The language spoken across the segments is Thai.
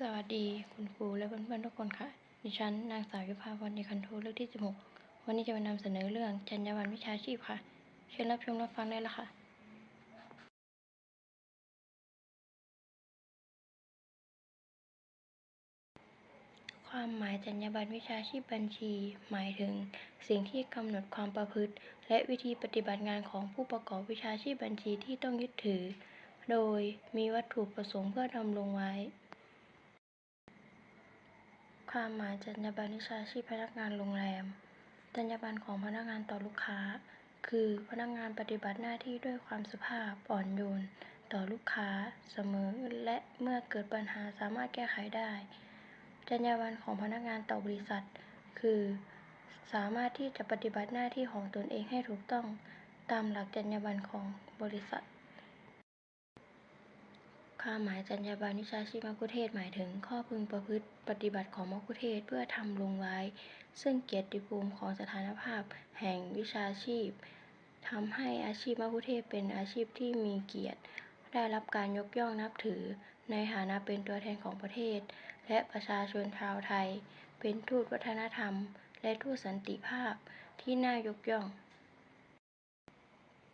สวัสดีคุณครูและเพื่อนๆทุกคนค่ะ ดิฉันนางสาวยุภาพรดีคันโทเลือกที่ 16 วันนี้จะมานำเสนอเรื่องจรรยาบรรณวิชาชีพค่ะ เชิญรับชมรับฟังได้แล้วค่ะ ความหมายจรรยาบรรณวิชาชีพบัญชี หมายถึง สิ่งที่กำหนดความประพฤติ และวิธีปฏิบัติงานของผู้ประกอบวิชาชีพบัญชีที่ต้องยึดถือ โดยมีวัตถุประสงค์เพื่อดำรงไว้ ความหมายจรรยาบรรณวิชาชีพพนักงานโรงแรม จรรยาบรรณของพนักงานต่อลูกค้า คือพนักงานปฏิบัติหน้าที่ด้วยความสุภาพอ่อนโยน ต่อลูกค้าเสมอ และเมื่อเกิดปัญหาสามารถแก้ไขได้ จรรยาบรรณของพนักงานต่อบริษัท คือ สามารถที่จะปฏิบัติหน้าที่ของตนเองให้ถูกต้อง ตามหลักจรรยาบรรณของบริษัท ความหมายจรรยาบรรณวิชาชีพมัคคุเทศหมายถึง ข้อพึงประพฤติปฏิบัติของมัคคุเทศเพื่อทำลงไว้ ซึ่งเกียรติภูมิของสถานภาพแห่งวิชาชีพทำให้อาชีพมัคคุเทศเป็นอาชีพที่มีเกียรติ ได้รับการยกย่องนับถือ ในฐานะเป็นตัวแทนของประเทศ และประชาชนชาวไทย เป็นทูตวัฒนธรรม และทูตสันติภาพที่น่ายกย่อง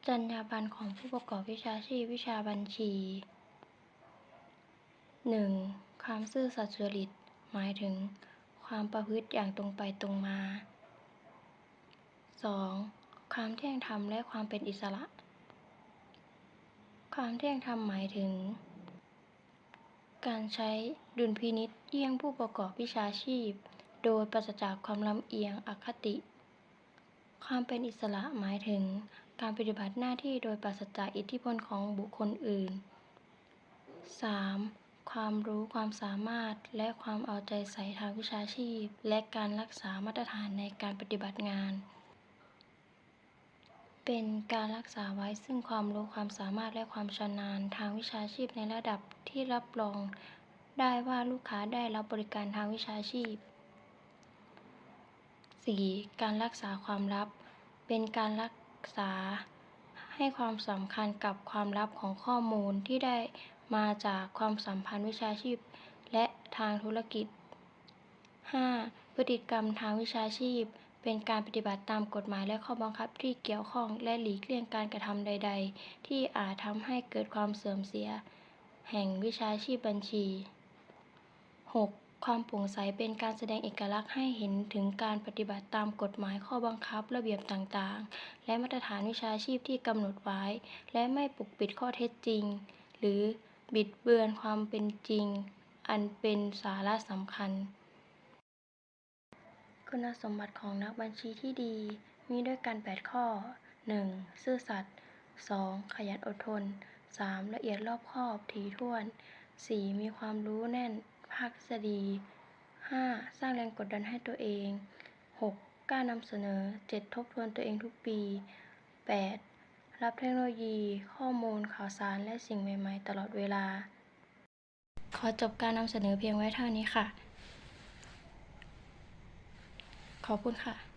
จรรยาบรรณของผู้ประกอบวิชาชีพวิชาบัญชี หนึ่งความซื่อสัตย์สุจริต หมายถึง ความประพฤติอย่างตรงไปตรงมาสองความเที่ยงธรรมและความเป็นอิสระ ความเที่ยงธรรมหมายถึง การใช้ดุลพินิจเยี่ยงผู้ประกอบวิชาชีพ โดยปราศจากความลำเอียงอคติ ความเป็นอิสระหมายถึง การปฏิบัติหน้าที่โดยปราศจากอิทธิพลของบุคคลอื่น 3. ความรู้ความสามารถ และความเอาใจใส่ทางวิชาชีพ และการรักษามาตรฐานในการปฏิบัติงาน เป็นการรักษาไว้ซึ่งความรู้ความสามารถและความชำนาญทางวิชาชีพในระดับที่รับรอง ได้ว่าลูกค้าได้รับบริการทางวิชาชีพ 4. การรักษาความลับ เป็นการรักษา ให้ความสำคัญกับความลับของข้อมูลที่ได้มาจากความสัมพันธ์วิชาชีพ และทางธุรกิจ 5. พฤติกรรมทางวิชาชีพ เป็นการปฏิบัติตามกฎหมายและข้อบังคับที่เกี่ยวข้องและหลีกเลี่ยงการกระทำใด ๆ ที่อาจทำให้เกิดความเสื่อมเสีย แห่งวิชาชีพบัญชี 6. ความโปร่งใสเป็นการแสดงเอกลักษณ์ให้เห็นถึงการปฏิบัติตามกฎหมายข้อบังคับระเบียบต่างๆ และมาตรฐานวิชาชีพที่กำหนดไว้ และไม่ปกปิดข้อเท็จจริง หรือบิดเบือนความเป็นจริง อันเป็นสาระสำคัญ คุณสมบัติของนักบัญชีที่ดี มีด้วยกัน 8 ข้อ 1. ซื่อสัตย์ 2. ขยันอดทน 3. ละเอียดรอบคอบถี่ถ้วน 4. มีความรู้แน่น ภาคทฤษฎี 5. สร้างแรงกดดันให้ตัวเอง 6. กล้านำเสนอ 7. ทบทวนตัวเองทุกปี 8. รับเทคโนโลยี ข้อมูลข่าวสารและสิ่งใหม่ ๆ ตลอดเวลา ขอจบการนำเสนอเพียงไว้เท่านี้ค่ะ ขอบคุณค่ะ